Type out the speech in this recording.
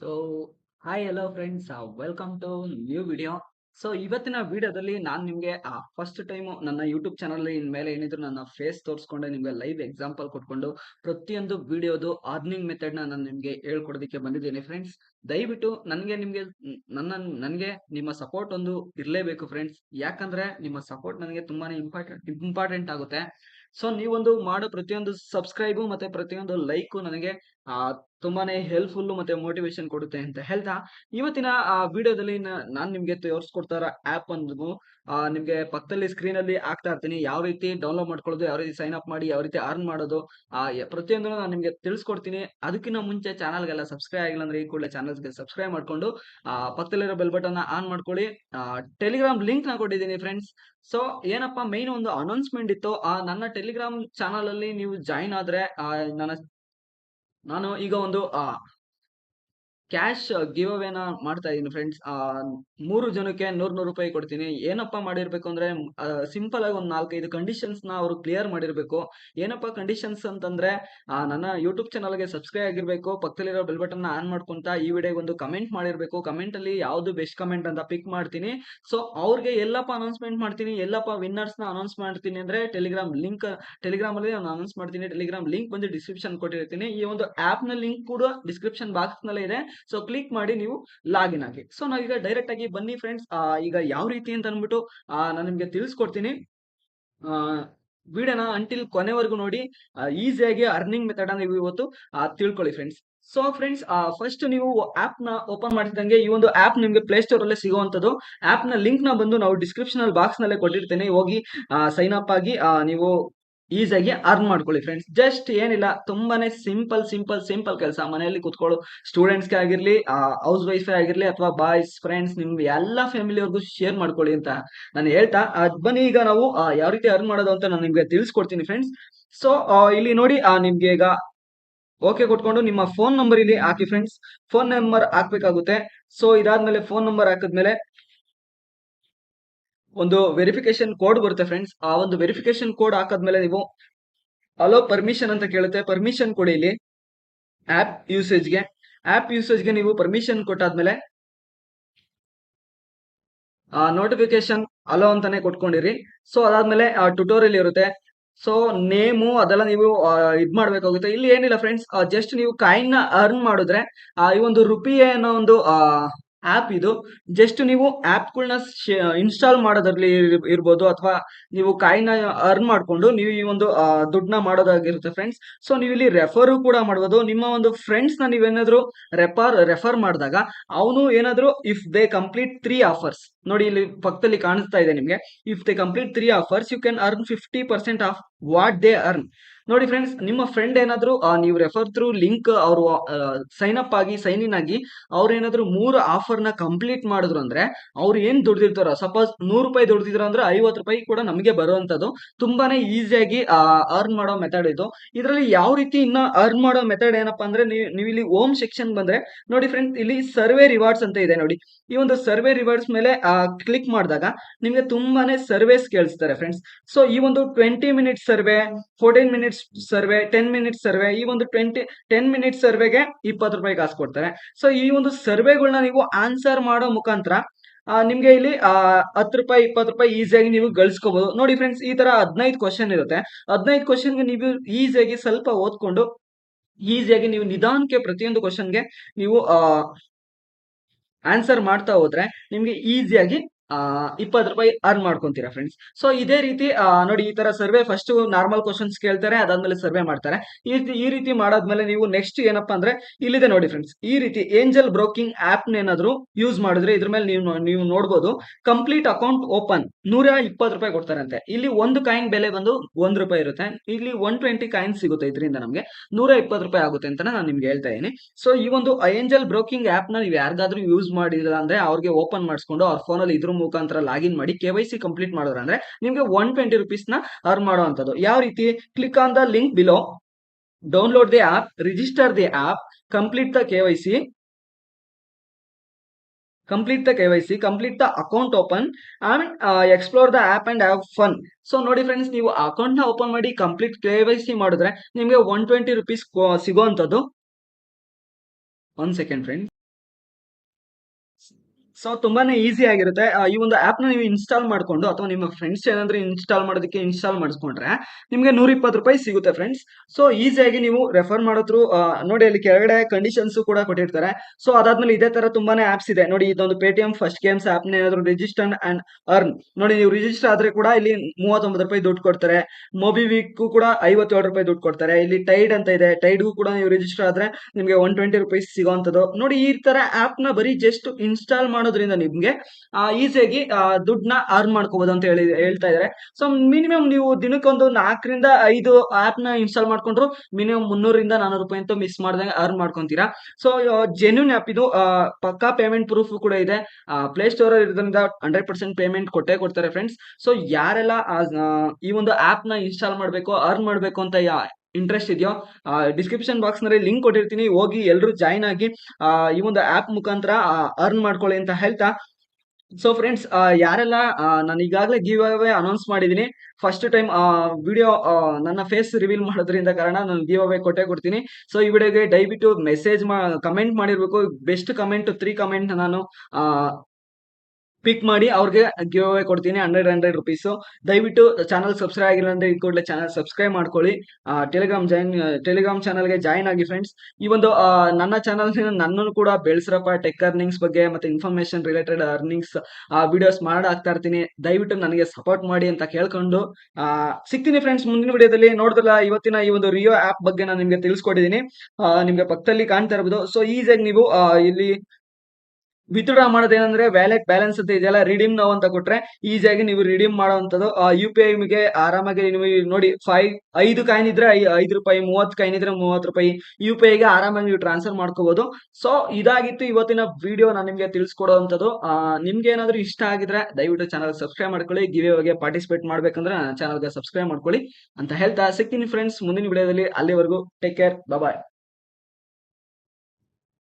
So hi hello friends welcome to new video so ಇವತ್ತಿನ ವಿಡಿಯೋದಲ್ಲಿ ನಾನು ನಿಮಗೆ ಫಸ್ಟ್ ಟೈಮು ನನ್ನ ಯೂಟ್ಯೂಬ್ ಚಾನಲ್ ಮೇಲೆ ಏನಿದ್ರು ನನ್ನ ಫೇಸ್ ತೋರಿಸ್ಕೊಂಡೆ, ನಿಮಗೆ ಲೈವ್ ಎಕ್ಸಾಂಪಲ್ ಕೊಟ್ಕೊಂಡು ಪ್ರತಿಯೊಂದು ವಿಡಿಯೋದು ಅರ್ನಿಂಗ್ ಮೆಥಡ್ನ ನಾನು ನಿಮಗೆ ಹೇಳ್ಕೊಡೋದಕ್ಕೆ ಬಂದಿದ್ದೀನಿ ಫ್ರೆಂಡ್ಸ್ ದಯವಿಟ್ಟು ನನಗೆ ನಿಮಗೆ, ನನ್ನ, ನನಗೆ ನಿಮ್ಮ ಸಪೋರ್ಟ್ ಒಂದು ಇರಲೇಬೇಕು ಫ್ರೆಂಡ್ಸ್ ಯಾಕಂದ್ರೆ ನಿಮ್ಮ ಸಪೋರ್ಟ್ ನನಗೆ ತುಂಬಾನೇ ಇಂಪಾರ್ಟೆಂಟ್ ಇಂಪಾರ್ಟೆಂಟ್ ಆಗುತ್ತೆ. ಸೊ ನೀವೊಂದು ಮಾಡೋ ಪ್ರತಿಯೊಂದು ಸಬ್ಸ್ಕ್ರೈಬು ಮತ್ತೆ ಪ್ರತಿಯೊಂದು ಲೈಕು ನನಗೆ ಆ, ತುಂಬಾನೇ ಹೆಲ್ಪ್ಫುಲ್ ಮತ್ತೆ ಮೋಟಿವೇಶನ್ ಕೊಡುತ್ತೆ ಅಂತ ಹೇಳ್ತಾ, ಇವತ್ತಿನ, ಆ, ವಿಡಿಯೋದಲ್ಲಿ ನಾನು ನಿಮ್ಗೆ ತೋರಿಸ್ಕೊಡ್ತಾ ಇರೋ ಆಪ್ ಅಂದ್ರೂ ನಿಮ್ಗೆ ಪಕ್ಕದಲ್ಲಿ ಸ್ಕ್ರೀನ್ ಅಲ್ಲಿ ಆಗ್ತಾ ಇರ್ತೀನಿ. ಯಾವ ರೀತಿ ಡೌನ್ಲೋಡ್ ಮಾಡ್ಕೊಳ್ಳೋದು, ಯಾವ ರೀತಿ ಸೈನ್ ಅಪ್ ಮಾಡಿ, ಯಾವ ರೀತಿ ಅರ್ನ್ ಮಾಡೋದು, ಆ ಪ್ರತಿಯೊಂದು ನಾನು ನಿಮ್ಗೆ ತಿಳಿಸ್ಕೊಡ್ತೀನಿ. ಅದಕ್ಕಿಂತ ಮುಂಚೆ ಚಾನಲ್ಗೆಲ್ಲ ಸಬ್ಸ್ಕ್ರೈಬ್ ಆಗಿಲ್ಲ ಅಂದ್ರೆ ಈ ಕೂಡಲೇ ಚಾನಲ್ಗೆ ಸಬ್ಸ್ಕ್ರೈಬ್ ಮಾಡ್ಕೊಂಡು, ಆ, ಪಕ್ಕದಲ್ಲಿರೋ ಬೆಲ್ ಬಟನ್ ಆನ್ ಮಾಡ್ಕೊಳ್ಳಿ. ಟೆಲಿಗ್ರಾಮ್ ಲಿಂಕ್ನ ಕೊಟ್ಟಿದ್ದೀನಿ ಫ್ರೆಂಡ್ಸ್ ಸೊ ಏನಪ್ಪಾ ಮೈನ್ ಒಂದು ಅನೌನ್ಸ್ಮೆಂಟ್ ಇತ್ತು. ಆ, ನನ್ನ ಟೆಲಿಗ್ರಾಮ್ ಚಾನಲ್ ಅಲ್ಲಿ ನೀವು ಜಾಯಿನ್ ಆದ್ರೆ ನನ್ನ ನಾನು ಈಗ ಒಂದು ಕ್ಯಾಶ್ ಗಿವ್ ಅವೇನ ಮಾಡ್ತಾ ಇದ್ದೀನಿ ಫ್ರೆಂಡ್ಸ್ ಮೂರು ಜನಕ್ಕೆ ನೂರ್ ನೂರು ರೂಪಾಯಿ ಕೊಡ್ತೀನಿ. ಏನಪ್ಪ ಮಾಡಿರ್ಬೇಕು ಅಂದ್ರೆ ಸಿಂಪಲ್ ಆಗಿ ಒಂದು ನಾಲ್ಕೈದು ಕಂಡೀಷನ್ಸ್ನ ಅವರು ಕ್ಲಿಯರ್ ಮಾಡಿರ್ಬೇಕು. ಏನಪ್ಪ ಕಂಡೀಷನ್ಸ್ ಅಂತಂದ್ರೆ ನನ್ನ ಯೂಟ್ಯೂಬ್ ಚಾನಲ್ಗೆ ಸಬ್ಸ್ಕ್ರೈಬ್ ಆಗಿರ್ಬೇಕು, ಪಕ್ಕದಲ್ಲಿರೋ ಬೆಲ್ ಬಟನ್ ಆನ್ ಮಾಡ್ಕೊಂತ ಈ ವಿಡಿಯೋಗೆ ಒಂದು ಕಮೆಂಟ್ ಮಾಡಿರ್ಬೇಕು. ಕಮೆಂಟ್ ಅಲ್ಲಿ ಯಾವ್ದು ಬೆಸ್ಟ್ ಕಮೆಂಟ್ ಅಂತ ಪಿಕ್ ಮಾಡ್ತೀನಿ. ಸೊ ಅವ್ರಿಗೆ ಎಲ್ಲಪ್ಪ ಅನೌನ್ಸ್ಮೆಂಟ್ ಮಾಡ್ತೀನಿ, ಎಲ್ಲಪ್ಪ ವಿನ್ನರ್ಸ್ನ ಅನೌನ್ಸ್ ಮಾಡ್ತೀನಿ ಅಂದ್ರೆ ಟೆಲಿಗ್ರಾಮ್ ಲಿಂಕ್ ಟೆಲಿಗ್ರಾಮ್ ಅಲ್ಲಿ ನಾನು ಅನೌನ್ಸ್ ಮಾಡ್ತೀನಿ. ಟೆಲಿಗ್ರಾಮ್ ಲಿಂಕ್ ಬಂದು ಡಿಸ್ಕ್ರಿಪ್ಷನ್ ಕೊಟ್ಟಿರ್ತೀನಿ. ಈ ಒಂದು ಆಪ್ನ ಲಿಂಕ್ ಕೂಡ ಡಿಸ್ಕ್ರಿಪ್ಷನ್ ಬಾಕ್ಸ್ನಲ್ಲಿ ಇದೆ. ಸೊ ಕ್ಲಿಕ್ ಮಾಡಿ ನೀವು ಲಾಗಿನ್ ಆಗಿ. ಸೊ ನಾವೀಗ ಡೈರೆಕ್ಟ್ ಆಗಿ ಬನ್ನಿ ಫ್ರೆಂಡ್ಸ್ ಈಗ ಯಾವ ರೀತಿ ಅಂತ ಅಂದ್ಬಿಟ್ಟು ನಾನು ನಿಮ್ಗೆ ತಿಳಿಸ್ಕೊಡ್ತೀನಿ. ವಿಡಿಯೋನ ಅಂಟಿಲ್ ಕೊನೆವರೆಗೂ ನೋಡಿ. ಈಸಿಯಾಗಿ ಅರ್ನಿಂಗ್ ಮೆಥಡ್ ನೀವು ಇವತ್ತು ತಿಳ್ಕೊಳ್ಳಿ ಫ್ರೆಂಡ್ಸ್ ಸೊ ಫ್ರೆಂಡ್ಸ್ ಫಸ್ಟ್ ನೀವು ಆಪ್ನ ಓಪನ್ ಮಾಡಿದಂಗೆ ಈ ಒಂದು ಆಪ್ ನಿಮ್ಗೆ ಪ್ಲೇ ಸ್ಟೋರ್ ಅಲ್ಲೇ ಸಿಗುವಂತದ್ದು ಆಪ್ನ ಲಿಂಕ್ನ ಬಂದು ನಾವು ಡಿಸ್ಕ್ರಿಪ್ಷನ್ ಬಾಕ್ಸ್ ನಲ್ಲೇ ಕೊಟ್ಟಿರ್ತೇನೆ. ಹೋಗಿ ಸೈನ್ ಅಪ್ ಆಗಿ ನೀವು ಈಸಿಯಾಗಿ ಅರ್ನ್ ಮಾಡ್ಕೊಳ್ಳಿ ಫ್ರೆಂಡ್ಸ್ ಜಸ್ಟ್ ಏನಿಲ್ಲ, ತುಂಬಾನೇ ಸಿಂಪಲ್ ಸಿಂಪಲ್ ಸಿಂಪಲ್ ಕೆಲಸ. ಮನೆಯಲ್ಲಿ ಕುತ್ಕೊಳ್ಳೋ. ಸ್ಟೂಡೆಂಟ್ಸ್ಗೆ ಆಗಿರ್ಲಿ ಹೌಸ್ ವೈಫ್ ಆಗಿರ್ಲಿ ಅಥವಾ ಬಾಯ್ಸ್ ಫ್ರೆಂಡ್ಸ್ ನಿಮ್ಗೆ ಎಲ್ಲ ಫ್ಯಾಮಿಲಿಯವ್ರಿಗೂ ಶೇರ್ ಮಾಡ್ಕೊಳ್ಳಿ ಅಂತ ನಾನು ಹೇಳ್ತಾ. ಅದ್ ಬನ್ನಿ ಈಗ ನಾವು ಯಾವ ರೀತಿ ಅರ್ನ್ ಮಾಡೋದು ಅಂತ ನಾನು ನಿಮ್ಗೆ ತಿಳಿಸ್ಕೊಡ್ತೀನಿ ಫ್ರೆಂಡ್ಸ್ ಸೊ ಇಲ್ಲಿ ನೋಡಿ ನಿಮ್ಗೆ ಈಗ ಓಕೆ ಕೊಟ್ಕೊಂಡು ನಿಮ್ಮ ಫೋನ್ ನಂಬರ್ ಇಲ್ಲಿ ಹಾಕಿ ಫ್ರೆಂಡ್ಸ್ ಫೋನ್ ನಂಬರ್ ಹಾಕ್ಬೇಕಾಗುತ್ತೆ. ಸೊ ಇದಾದ್ಮೇಲೆ ಫೋನ್ ನಂಬರ್ ಹಾಕಿದ್ಮೇಲೆ ಒಂದು ವೆರಿಫಿಕೇಶನ್ ಕೋಡ್ ಬರುತ್ತೆ ಫ್ರೆಂಡ್ಸ್ ಆ ಒಂದು ವೆರಿಫಿಕೇಶನ್ ಕೋಡ್ ಹಾಕದ್ಮೇಲೆ ನೀವು ಅಲೋ ಪರ್ಮಿಷನ್ ಅಂತ ಕೇಳುತ್ತೆ. ಪರ್ಮಿಷನ್ ಕೊಡಿ ಇಲ್ಲಿ. ಆಪ್ ಯೂಸೇಜ್ಗೆ ಆಪ್ ಯೂಸೇಜ್ಗೆ ನೀವು ಪರ್ಮಿಷನ್ ಕೊಟ್ಟಾದ್ಮೇಲೆ ನೋಟಿಫಿಕೇಶನ್ ಅಲೋ ಅಂತಾನೆ ಕೊಟ್ಕೊಂಡಿರಿ. ಸೊ ಅದಾದ್ಮೇಲೆ ಟ್ಯುಟೋರಿಯಲ್ ಇರುತ್ತೆ. ಸೊ ನೇಮು ಅದೆಲ್ಲ ನೀವು ಇದು ಮಾಡ್ಬೇಕಾಗುತ್ತೆ. ಇಲ್ಲಿ ಏನಿಲ್ಲ ಫ್ರೆಂಡ್ಸ್ ಜಸ್ಟ್ ನೀವು ಕಾಯಿನ್ ಅರ್ನ್ ಮಾಡಿದ್ರೆ ಈ ಒಂದು ರುಪಿ ಅನ್ನೋ ಒಂದು ಆಪ್ ಇದು ಜಸ್ಟ್ ನೀವು ಆಪ್ಗಳನ್ನ ಇನ್ಸ್ಟಾಲ್ ಮಾಡೋದ್ರಲ್ಲಿ ಇರ್- ಇರ್ಬೋದು ಅಥವಾ ನೀವು ಕಾಯಿನ ಅರ್ನ್ ಮಾಡ್ಕೊಂಡು ನೀವು ಈ ಒಂದು ದುಡ್ಡನ್ನ ಮಾಡೋದಾಗಿರುತ್ತೆ ಫ್ರೆಂಡ್ಸ್ ಸೊ ನೀವು ಇಲ್ಲಿ ರೆಫರು ಕೂಡ ಮಾಡ್ಬೋದು. ನಿಮ್ಮ ಒಂದು ಫ್ರೆಂಡ್ಸ್ನ ನೀವೇನಾದ್ರು ರೆಫರ್ ರೆಫರ್ ಮಾಡಿದಾಗ ಅವನು ಏನಾದರೂ if they complete three offers ನೋಡಿ ಇಲ್ಲಿ ಪಕ್ಕದಲ್ಲಿ ಕಾಣಿಸ್ತಾ ಇದೆ ನಿಮಗೆ. If they complete three offers you can earn fifty percent of what they earn ನೋಡಿ ಫ್ರೆಂಡ್ಸ್ ನಿಮ್ಮ ಫ್ರೆಂಡ್ ಏನಾದ್ರು ನೀವು ರೆಫರ್ ಥ್ರೂ ಲಿಂಕ್ ಅವರು ಸೈನ್ ಅಪ್ ಆಗಿ ಸೈನ್ ಇನ್ ಆಗಿ ಅವ್ರು ಏನಾದ್ರು ಮೂರು ಆಫರ್ನ ಕಂಪ್ಲೀಟ್ ಮಾಡಿದ್ರು ಅಂದ್ರೆ ಅವ್ರು ಏನ್ ದುಡ್ದಿರ್ತಾರೋ ಸಪೋಸ್ ನೂರು ರೂಪಾಯಿ ದುಡ್ದಿದ್ರು ಅಂದ್ರೆ ಐವತ್ತು ರೂಪಾಯಿ ಕೂಡ ನಮಗೆ ಬರುವಂತದ್ದು ತುಂಬಾನೇ ಈಸಿಯಾಗಿ ಅರ್ನ್ ಮಾಡೋ ಮೆಥಡ್ ಇದು. ಇದರಲ್ಲಿ ಯಾವ ರೀತಿ ಇನ್ನ ಅರ್ನ್ ಮಾಡೋ ಮೆಥಡ್ ಏನಪ್ಪಾ ಅಂದ್ರೆ ನೀವು ಇಲ್ಲಿ ಓಮ್ ಸೆಕ್ಷನ್ ಬಂದ್ರೆ, ನೋಡಿ ಫ್ರೆಂಡ್ಸ್ ಇಲ್ಲಿ ಸರ್ವೆ ರಿವಾರ್ಡ್ಸ್ ಅಂತ ಇದೆ ನೋಡಿ. ಈ ಒಂದು ಸರ್ವೆ ರಿವಾರ್ಡ್ಸ್ ಮೇಲೆ ಕ್ಲಿಕ್ ಮಾಡಿದಾಗ ನಿಮಗೆ ತುಂಬಾನೇ ಸರ್ವೇಸ್ ಕೇಳಿಸ್ತಾರೆ ಫ್ರೆಂಡ್ಸ್ ಸೊ ಈ ಒಂದು twenty minute survey fourteen minutes survey ten minutes survey ಈ ಒಂದು ಟ್ವೆಂಟಿ ಟೆನ್ ಮಿನಿಟ್ಸ್ ಸರ್ವೆಗೆ ಇಪ್ಪತ್ತು ರೂಪಾಯಿ ಕಾಸು ಕೊಡ್ತಾರೆ. ಸೊ ಈ ಒಂದು ಸರ್ವೆಗಳನ್ನ ನೀವು ಆನ್ಸರ್ ಮಾಡೋ ಮುಖಾಂತರ ನಿಮ್ಗೆ ಇಲ್ಲಿ ಹತ್ತು ರೂಪಾಯಿ, ಇಪ್ಪತ್ತು ರೂಪಾಯಿ ಈಸಿಯಾಗಿ ನೀವು ಗಳಿಸ್ಕೋಬಹುದು ನೋಡಿ ಫ್ರೆಂಡ್ಸ್ ಈ ತರ ಹದಿನೈದು ಕ್ವಶನ್ ಇರುತ್ತೆ. ಹದಿನೈದು ಕ್ವಶನ್ಗೆ ನೀವು ಈಸಿಯಾಗಿ ಸ್ವಲ್ಪ ಓದ್ಕೊಂಡು ಈಸಿಯಾಗಿ ನೀವು ನಿಧಾನಕ್ಕೆ ಪ್ರತಿಯೊಂದು ಕ್ವಶನ್ಗೆ ನೀವು ಆನ್ಸರ್ ಮಾಡ್ತಾ ಹೋದ್ರೆ ನಿಮ್ಗೆ ಈಸಿಯಾಗಿ ಇಪ್ಪತ್ತು ರೂಪಾಯಿ ಅರ್ನ್ ಮಾಡ್ಕೊಂತೀರಾ ಫ್ರೆಂಡ್ಸ್ ಸೊ ಇದೇ ರೀತಿ ನೋಡಿ, ಈ ತರ ಸರ್ವೆ ಫಸ್ಟ್ ನಾರ್ಮಲ್ ಕ್ವಶನ್ಸ್ ಕೇಳ್ತಾರೆ, ಅದಾದ್ಮೇಲೆ ಸರ್ವೆ ಮಾಡ್ತಾರೆ. ಈ ರೀತಿ ಈ ರೀತಿ ಮಾಡಾದ್ಮೇಲೆ ನೀವು ನೆಕ್ಸ್ಟ್ ಏನಪ್ಪಾ ಅಂದ್ರೆ, ಇಲ್ಲಿದೆ ನೋಡಿ ಫ್ರೆಂಡ್ಸ್ ಈ ರೀತಿ ಏಂಜಲ್ ಬ್ರೋಕಿಂಗ್ ಆಪ್ ಏನಾದ್ರು ಯೂಸ್ ಮಾಡಿದ್ರೆ ಇದ್ರ ಮೇಲೆ ನೀವು ನೀವು ನೋಡ್ಬೋದು. ಕಂಪ್ಲೀಟ್ ಅಕೌಂಟ್ ಓಪನ್ ನೂರ ಇಪ್ಪತ್ತು ರೂಪಾಯಿ ಕೊಡ್ತಾರಂತೆ. ಇಲ್ಲಿ ಒಂದು ಕಾಯಿನ್ ಬೆಲೆ ಬಂದು ಒಂದ್ ರೂಪಾಯಿ ಇರುತ್ತೆ. ಇಲ್ಲಿ ಒನ್ ಟ್ವೆಂಟಿ ಕಾಯಿನ್ ಸಿಗುತ್ತೆ ಇದರಿಂದ ನಮಗೆ. ನೂರ ಇಪ್ಪತ್ತು ರೂಪಾಯಿ ಆಗುತ್ತೆ ಅಂತ ನಾನು ನಿಮ್ಗೆ ಹೇಳ್ತಾ ಇದೀನಿ ಸೊ ಈ ಒಂದು ಏಂಜಲ್ ಬ್ರೋಕಿಂಗ್ ಆಪ್ನ ನೀವು ಯಾರಿಗಾದ್ರೂ ಯೂಸ್ ಮಾಡಿಲ್ಲ ಅಂದ್ರೆ ಅವ್ರಿಗೆ ಓಪನ್ ಮಾಡಿಸ್ಕೊಂಡು ಅವ್ರ ಫೋನಲ್ಲಿ ಇದ್ರ ಮುಖಾಂತರ ಲಾಗಿನ್ ಮಾಡಿ ಕೆ ವೈ ಸಿ ಕಂಪ್ಲೀಟ್ ಮಾಡಿದ್ರೆ ಅಂದ್ರೆ ನಿಮ್ಗೆ ಒನ್ ಟ್ವೆಂಟಿ ರುಪೀಸ್ನ ಅರ್ನ್ ಮಾಡುವಂತದ್ದು ಯಾವ ರೀತಿ? Click on the link below download the app register the app complete the K Y C complete the K Y C complete the account open and explore the app and have fun so ನೋಡಿ friends ನೀವು ಅಕೌಂಟ್ನ open ಮಾಡಿ complete K Y C ಮಾಡಿದ್ರೆ ನಿಮಗೆ one twenty rupees ಸಿಗೋವಂಥದ್ದು. One second friend so ತುಂಬಾನೇ easy ಆಗಿರುತ್ತೆ. ಈ ಒಂದು ಆಪ್ನ ನೀವು ಇನ್ಸ್ಟಾಲ್ ಮಾಡ್ಕೊಂಡು ಅಥವಾ ನಿಮ್ಮ ಫ್ರೆಂಡ್ಸ್ ಏನಾದ್ರೂ ಇನ್ಸ್ಟಾಲ್ ಮಾಡೋದಕ್ಕೆ ಇನ್ಸ್ಟಾಲ್ ಮಾಡಿಸ್ಕೊಂಡ್ರೆ ನಿಮಗೆ ನೂರ ಇಪ್ಪತ್ತು ರೂಪಾಯಿ ಸಿಗುತ್ತೆ ಫ್ರೆಂಡ್ಸ್ ಸೊ ಈಸಿಯಾಗಿ ನೀವು ರೆಫರ್ ಮಾಡೋದ್ರು ನೋಡಿ ಅಲ್ಲಿ ಕೆಳಗಡೆ ಕಂಡೀಷನ್ಸ್ ಕೂಡ ಕೊಟ್ಟಿರ್ತಾರೆ. ಸೊ ಅದಾದ್ಮೇಲೆ ಇದೇ ತರ ತುಂಬಾನೇ ಆಪ್ಸ್ ಇದೆ. ನೋಡಿ, ಇದೊಂದು ಪೇಟಿಎಂ ಫಸ್ಟ್ ಗೇಮ್ಸ್ ಆಪ್ ಏನಾದ್ರು ರಿಜಿಸ್ಟರ್ ಅಂಡ್ ಅರ್ನ್ ನೋಡಿ, ನೀವು ರಿಜಿಸ್ಟರ್ ಆದ್ರೆ ಕೂಡ ಇಲ್ಲಿ ಮೂವತ್ತೊಂಬತ್ತು ರೂಪಾಯಿ ದುಡ್ಡು ಕೊಡ್ತಾರೆ. ಮೊಬಿವಿಕ್ ಕೂಡ ಐವತ್ತೇಳು ರೂಪಾಯಿ ದುಡ್ಡು ಕೊಡ್ತಾರೆ. ಇಲ್ಲಿ ಟೈಡ್ ಅಂತ ಇದೆ. ಟೈಡ್ಗೂ ಕೂಡ ನೀವು ರಿಜಿಸ್ಟರ್ ಆದ್ರೆ ನಿಮಗೆ ಒನ್ ಟ್ವೆಂಟಿ ರುಪೀಸ್ ಸಿಗೋಂಥದ್ದು ನೋಡಿ, ಈ ತರ ಆಪ್ನ ಬರೀ ಜಸ್ಟ್ ಇನ್ಸ್ಟಾಲ್ ಮಾಡೋದ್ರಿಂದ ನಿಮ್ಗೆ ಈಸಿಯಾಗಿ ದುಡ್ಡನ್ನ ಅರ್ನ್ ಮಾಡ್ಕೋಬಹುದು ಅಂತ ಹೇಳಿ, ಹೇಳ್ತಾ ಇದಾರೆ. ಸೊ ಮಿನಿಮಮ್ ನೀವು ದಿನಕ್ಕೊಂದು ನಾಲ್ಕರಿಂದ ಐದು ಆಪ್ನ ಇನ್ಸ್ಟಾಲ್ ಮಾಡ್ಕೊಂಡ್ರು ಮಿನಿಮಮ್ ಮುನ್ನೂರಿಂದ ನಾನೂರು ರೂಪಾಯಿ ಅಂತೂ ಮಿಸ್ ಮಾಡ್ದಂಗೆ ಅರ್ನ್ ಮಾಡ್ಕೊಂತೀರಾ. ಸೊ ಜೆನ್ಯೂನ್ ಆಪ್ ಇದು ಪಕ್ಕಾ ಪೇಮೆಂಟ್ ಪ್ರೂಫ್ ಕೂಡ ಇದೆ. ಪ್ಲೇ ಸ್ಟೋರ್ ಇರೋದ್ರಿಂದ ಹಂಡ್ರೆಡ್ ಪರ್ಸೆಂಟ್ ಪೇಮೆಂಟ್ ಕೊಟ್ಟೇ ಕೊಡ್ತಾರೆ ಫ್ರೆಂಡ್ಸ್ ಸೊ ಯಾರೆಲ್ಲ ಈ ಒಂದು ಆಪ್ನ ಇನ್ಸ್ಟಾಲ್ ಮಾಡಬೇಕು ಅರ್ನ್ ಮಾಡಬೇಕು ಅಂತ ಇಂಟ್ರೆಸ್ಟ್ ಇದೆಯೋ ಡಿಸ್ಕ್ರಿಪ್ಷನ್ ಬಾಕ್ಸ್ನಲ್ಲಿ ಲಿಂಕ್ ಕೊಟ್ಟಿರ್ತೀನಿ. ಹೋಗಿ ಎಲ್ಲರೂ ಜಾಯಿನ್ ಆಗಿ ಈ ಒಂದು ಆಪ್ ಮುಖಾಂತರ ಅರ್ನ್ ಮಾಡ್ಕೊಳ್ಳಿ ಅಂತ ಹೇಳ್ತಾ. ಸೊ ಫ್ರೆಂಡ್ಸ್ ಯಾರೆಲ್ಲ ನಾನು ಈಗಾಗಲೇ ಗಿವ್ ಅವೇ ಅನೌನ್ಸ್ ಮಾಡಿದ್ದೀನಿ. ಫಸ್ಟ್ ಟೈಮ್ ವಿಡಿಯೋ ನನ್ನ ಫೇಸ್ ರಿವೀಲ್ ಮಾಡೋದ್ರಿಂದ ಕಾರಣ ನಾನು ಗಿವ್ ಅವೇ ಕೊಟ್ಟೆ ಕೊಡ್ತೀನಿ. ಸೊ ಈ ವಿಡಿಯೋಗೆ ದಯವಿಟ್ಟು ಮೆಸೇಜ್ ಮಾ ಕಮೆಂಟ್ ಮಾಡಿರಬೇಕು. ಬೆಸ್ಟ್ ಕಮೆಂಟ್ ತ್ರೀ ಕಮೆಂಟ್ ನಾನು ಪಿಕ್ ಮಾಡಿ ಅವ್ರಿಗೆ ಗಿವ್ ಅವೇ ಕೊಡ್ತೀನಿ ಹಂಡ್ರೆಡ್ ಹಂಡ್ರೆಡ್ ರುಪೀಸ್ ದಯವಿಟ್ಟು ಚಾನಲ್ ಸಬ್ಸ್ಕ್ರೈಬ್ ಆಗಿಲ್ಲ ಅಂದ್ರೆ ಈ ಕೂಡಲೇ ಚಾನಲ್ ಸಬ್ಸ್ಕ್ರೈಬ್ ಮಾಡ್ಕೊಳ್ಳಿ. ಟೆಲಿಗ್ರಾಮ್ ಜಾಯಿನ್ ಟೆಲಿಗ್ರಾಮ್ ಚಾನಲ್ಗೆ ಜಾಯಿನ್ ಆಗಿ ಫ್ರೆಂಡ್ಸ್ ಈ ಒಂದು ನನ್ನ ಚಾನಲ್ ನನ್ನನ್ನು ಕೂಡ ಬೆಳೆಸ್ರಪ್ಪ ಟೆಕ್ ಅರ್ನಿಂಗ್ಸ್ ಬಗ್ಗೆ ಮತ್ತೆ ಇನ್ಫಾರ್ಮೇಶನ್ ರಿಲೇಟೆಡ್ ಅರ್ನಿಂಗ್ಸ್ ವಿಡಿಯೋಸ್ ಮಾಡಾಕ್ತಾ ಇರ್ತೀನಿ. ದಯವಿಟ್ಟು ನನಗೆ ಸಪೋರ್ಟ್ ಮಾಡಿ ಅಂತ ಕೇಳ್ಕೊಂಡು ಸಿಗ್ತೀನಿ ಫ್ರೆಂಡ್ಸ್ ಮುಂದಿನ ವಿಡಿಯೋದಲ್ಲಿ ನೋಡಿದ್ರಲ್ಲ ಇವತ್ತಿನ ಈ ಒಂದು ರಿಯೋ ಆಪ್ ಬಗ್ಗೆ ನಾನು ನಿಮಗೆ ತಿಳಿಸ್ಕೊಟ್ಟಿದ್ದೀನಿ. ನಿಮಗೆ ಪಕ್ಕದಲ್ಲಿ ಕಾಣ್ತಾ ಇರ್ಬೋದು. ಸೊ ಈಸಿಯಾಗಿ ನೀವು ಇಲ್ಲಿ ವಿತ್ಡ್ರಾ ಮಾಡೋದೇನಂದ್ರೆ ವ್ಯಾಲೆಟ್ ಬ್ಯಾಲೆನ್ಸ್ ಅಂತ ಇದೆಯಲ್ಲ, ರಿಡೀಮ್ ನಾವು ಅಂತ ಕೊಟ್ರೆ ಈಸಿಯಾಗಿ ನೀವು ರಿಡೀಮ್ ಮಾಡುವಂಥದ್ದು. ಯು ಪಿ ಗೆ ಆರಾಮಾಗಿ ನೀವು ನೋಡಿ ಫೈವ್ ಐದು ಕಾಯಿನ್ ಇದ್ರೆ ಐ- ಐದು ರೂಪಾಯಿ, ಮೂವತ್ತು ಕಾಯಿನ್ ಇದ್ರೆ ಮೂವತ್ತು ರೂಪಾಯಿ ಯು ಪಿ ಐಗೆ ಆರಾಮಾಗಿ ನೀವು ಟ್ರಾನ್ಸ್ಫರ್ ಮಾಡ್ಕೋಬಹುದು ಸೊ ಇದಾಗಿತ್ತು ಇವತ್ತಿನ ವಿಡಿಯೋ ನಾನು ನಿಮ್ಗೆ ತಿಳಿಸ್ಕೊಡುವಂಥದ್ದು. ನಿಮ್ಗೆ ಏನಾದ್ರು ಇಷ್ಟ ಆಗಿದ್ರೆ ದಯವಿಟ್ಟು ಚಾನಲ್ ಸಬ್ಸ್ಕ್ರೈಬ್ ಮಾಡ್ಕೊಳ್ಳಿ. ಗಿವ್ ಬಗ್ಗೆ ಪಾರ್ಟಿಸಿಪೇಟ್ ಮಾಡ್ಬೇಕಂದ್ರೆ ಚಾನಲ್ಗೆ ಸಬ್ಸ್ಕ್ರೈಬ್ ಮಾಡ್ಕೊಳ್ಳಿ. ಅಂತ ಹೇಳ್ತಾ ಸಿಗ್ತೀನಿ ಫ್ರೆಂಡ್ಸ್ ಮುಂದಿನ ವಿಡಿಯೋದಲ್ಲಿ ಅಲ್ಲಿವರೆಗೂ ಟೇಕ್ ಕೇರ್ ಬಾಯ್